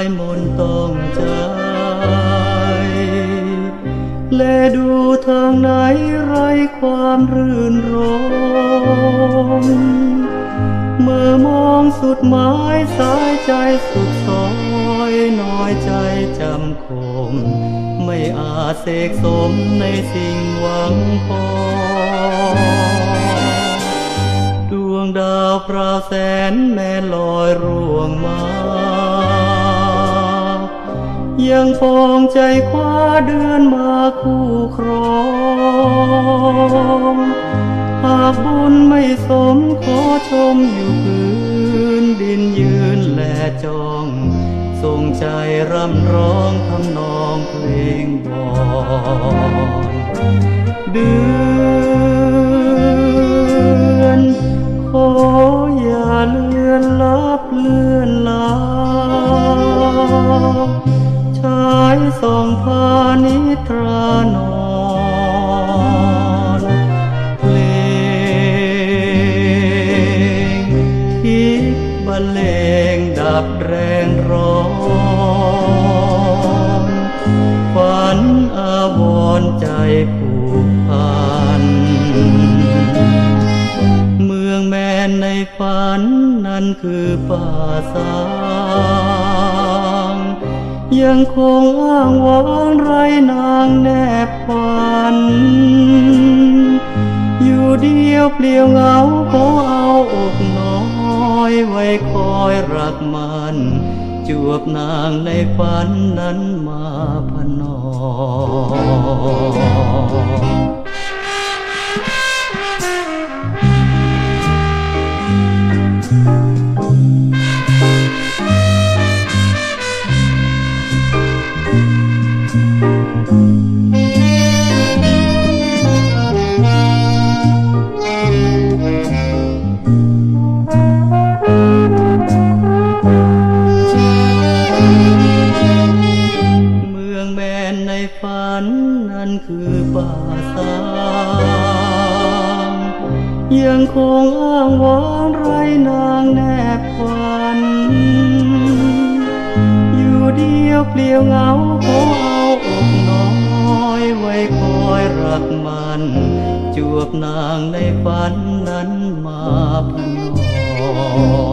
ายมนต้องใจ แลดูทางไหนไรความรื่นรมเมื่อมองสุดหมายสายใจสุดซอยน้อยใจจำคม ไม่อาจเสกสมในสิ่งหวังพอดวงดาวพราวแสนแม่ลอยร่วงมา ยังปองใจคว้าเดือนมาคู่ครองหากบุญไม่สมขอชมอยู่พื้นดินยืนและจองส่งใจร่ำร้องทำนองเพลงบอกเดือนขออย่าเลือนลับเลือนลา พานิทรานอนเพลงคิดบรรเลงดับแรงร้อนฝันอาวรใจผูกพัน เมืองแมนในฝันนั้นคือป่าสาง ยังคงอ้างว้างไรนางแนบฝัน อยู่เดียวเปลี่ยวเหงาก็เอาอกน้อยไว้คอยรักมัน จวบนางในฝันนั้นมาพนอ ฝันนั้นคือป่าสางยังคงอ้างวางไรนางแนบควันอยู่เดียวเปลี่ยวเหงาขอเอาอกน้อยไว้คอยรักมัน จวบนางในฝันนั้นมาพนอ